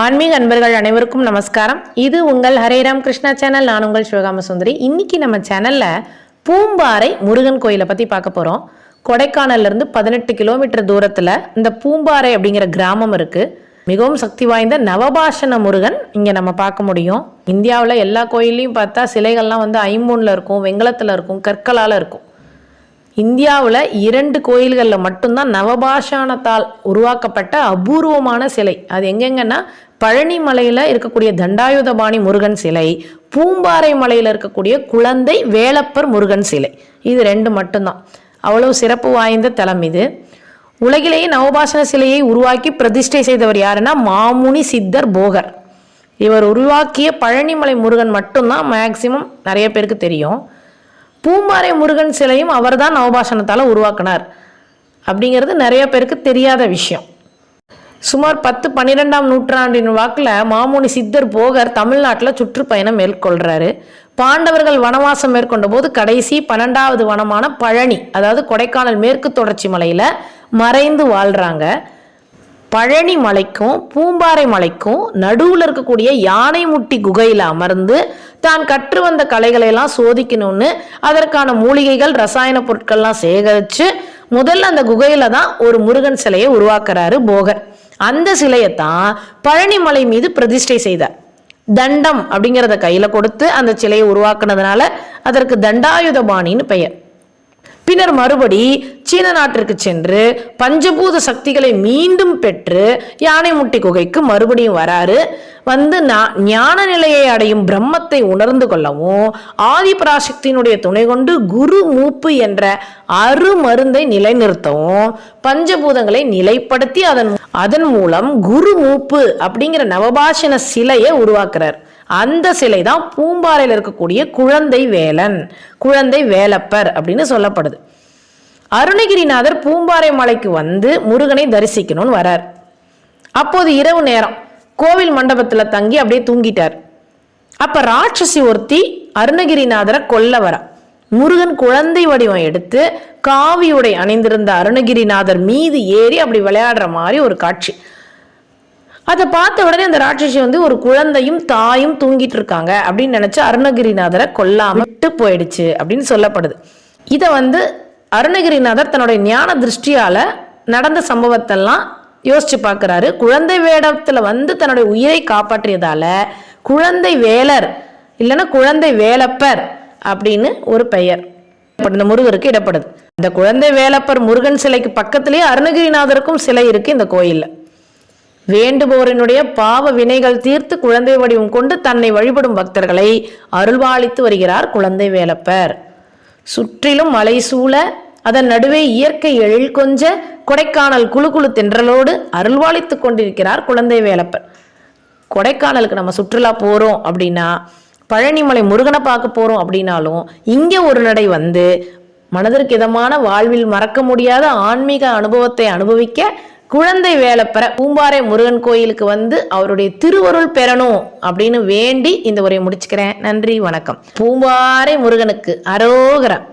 ஆன்மீக அன்பர்கள் அனைவருக்கும் நமஸ்காரம். இது உங்கள் ஹரேராம் கிருஷ்ணா சேனல் நான் உங்கள் சிவகாம சுந்தரி. இன்னைக்கு நம்ம சேனல்ல பூம்பாறை முருகன் கோயிலை பத்தி பார்க்க போறோம். கொடைக்கானல்ல இருந்து பதினெட்டு கிலோமீட்டர் தூரத்துல இந்த பூம்பாறை அப்படிங்கிற கிராமம் இருக்கு. மிகவும் சக்தி வாய்ந்த நவபாஷண முருகன் இங்க நம்ம பார்க்க முடியும். இந்தியாவில் எல்லா கோயில்லையும் பார்த்தா சிலைகள்லாம் வந்து ஐம்பூனில் இருக்கும் வெங்கலத்துல இருக்கும் கற்களால இருக்கும். இந்தியாவில் இரண்டு கோயில்களில் மட்டும்தான் நவபாஷானத்தால் உருவாக்கப்பட்ட அபூர்வமான சிலை. அது எங்கெங்கன்னா பழனி மலையில் இருக்கக்கூடிய தண்டாயுதபாணி முருகன் சிலை பூம்பாறை மலையில் இருக்கக்கூடிய குழந்தை வேலப்பர் முருகன் சிலை. இது ரெண்டு மட்டும்தான். அவ்வளவு சிறப்பு வாய்ந்த தலம் இது. உலகிலேயே நவபாஷண சிலையை உருவாக்கி பிரதிஷ்டை செய்தவர் யாருன்னா மாமுனி சித்தர் போகர். இவர் உருவாக்கிய பழனிமலை முருகன் மட்டும்தான் மேக்சிமம் நிறைய பேருக்கு தெரியும். பூம்பாறை முருகன் சிலையும் அவர்தான் நவபாஷணத்தால் உருவாக்கினார். அப்படிங்கிறது நிறைய பேருக்கு தெரியாத விஷயம். சுமார் பத்து பன்னிரெண்டாம் நூற்றாண்டின் வாக்கில் மாமுனி சித்தர் போகர் தமிழ்நாட்டில் சுற்றுப்பயணம் மேற்கொள்கிறாரு பாண்டவர்கள் வனவாசம் மேற்கொண்ட போது கடைசி பன்னெண்டாவது வனமான பழனி அதாவது கொடைக்கானல் மேற்கு தொடர்ச்சி மலையில் மறைந்து வாழ்கிறாங்க பழனி மலைக்கும் பூம்பாறை மலைக்கும் நடுவில் இருக்கக்கூடிய யானை முட்டி குகையில் அமர்ந்து தான் கற்று வந்த கலைகளை எல்லாம் சோதிக்கணும்னு அதற்கான மூலிகைகள் ரசாயன பொருட்கள்லாம் சேகரித்து முதல்ல அந்த குகையில தான் ஒரு முருகன் சிலையை உருவாக்குறாரு போகர். அந்த சிலையை தான் பழனி மலை மீது பிரதிஷ்டை செய்தார் தண்டம் அப்படிங்கிறத கையில கொடுத்து அந்த சிலையை உருவாக்குனதுனால அதற்கு தண்டாயுதபாணின்னு பெயர். பின்னர் மறுபடி சீன நாட்டிற்கு சென்று பஞ்சபூத சக்திகளை மீண்டும் பெற்று யானை முட்டி குகைக்கு மறுபடியும் வராரு. வந்து நா- ஞான நிலையை அடையும் பிரம்மத்தை உணர்ந்து கொள்ளவும் ஆதிபராசக்தியினுடைய துணை கொண்டு குரு மூப்பு என்ற அருமருந்தை நிலைநிறுத்தவும் பஞ்சபூதங்களை நிலைப்படுத்தி அதன் அதன் மூலம் குரு மூப்பு அப்படிங்கிற நவபாஷண சிலையை உருவாக்குறார். அந்த சிலை தான் பூம்பாறையில் இருக்கக்கூடிய குழந்தை வேலன் குழந்தை வேலப்பர் அப்படின்னு சொல்லப்படுது. அருணகிரிநாதர் பூம்பாறை மலைக்கு வந்து முருகனை தரிசிக்கணும்னு வரார். அப்போது இரவு நேரம். கோவில் மண்டபத்தில் தங்கி அப்படியே தூங்கிட்டார். அப்போ ராட்சசி ஒருத்தி அருணகிரிநாதரை கொல்ல வரா. முருகன் குழந்தை வடிவம் எடுத்து காவியுடை அணிந்திருந்த அருணகிரிநாதர் மீது ஏறி அப்படி விளையாடுற மாதிரி ஒரு காட்சி. அதை பார்த்த உடனே அந்த ராட்சசி வந்து ஒரு குழந்தையும் தாயும் தூங்கிட்டு இருக்காங்க அப்படின்னு நினச்சி அருணகிரிநாதரை கொல்லாம விட்டு போயிடுச்சு அப்படின்னு சொல்லப்படுது. இதை வந்து அருணகிரிநாதர் தன்னுடைய ஞான திருஷ்டியால் நடந்த சம்பவத்தெல்லாம் யோசிச்சு பார்க்குறாரு குழந்தை வேடத்தில் வந்து தன்னுடைய உயிரை காப்பாற்றியதால குழந்தை வேலர் இல்லைன்னா குழந்தை வேலப்பர் அப்படின்னு ஒரு பெயர். இந்த முருகருக்கு இடப்படுது. இந்த குழந்தை வேலப்பர் முருகன் சிலைக்கு பக்கத்திலேயே அருணகிரிநாதருக்கும் சிலை இருக்கு இந்த கோயிலில். வேண்டுபவரினுடைய பாவ வினைகள் தீர்த்து குழந்தை வடிவம் கொண்டு தன்னை வழிபடும் பக்தர்களை அருள்வாளித்து வருகிறார் குழந்தை வேலப்பர். சுற்றிலும் மலை சூழ அதன் நடுவே இயற்கை எழில் கொஞ்ச கொடைக்கானல் குழு குழு தென்றலோடு அருள்வாளித்து கொண்டிருக்கிறார் குழந்தை வேலப்பர் கொடைக்கானலுக்கு நம்ம சுற்றுலா போகிறோம் அப்படின்னா பழனிமலை முருகனை பார்க்க போகிறோம் அப்படின்னாலும் இங்கே ஒரு நடை வந்து மனதிற்கு இதமான வாழ்வில் மறக்க முடியாத ஆன்மீக அனுபவத்தை அனுபவிக்க குழந்தை வேலைப்பெற பூம்பாறை முருகன் கோயிலுக்கு வந்து அவருடைய திருவருள் பெறணும் அப்படின்னு வேண்டி இந்த உரையை முடிச்சுக்கிறேன். நன்றி வணக்கம். பூம்பாறை முருகனுக்கு அரோகரம்.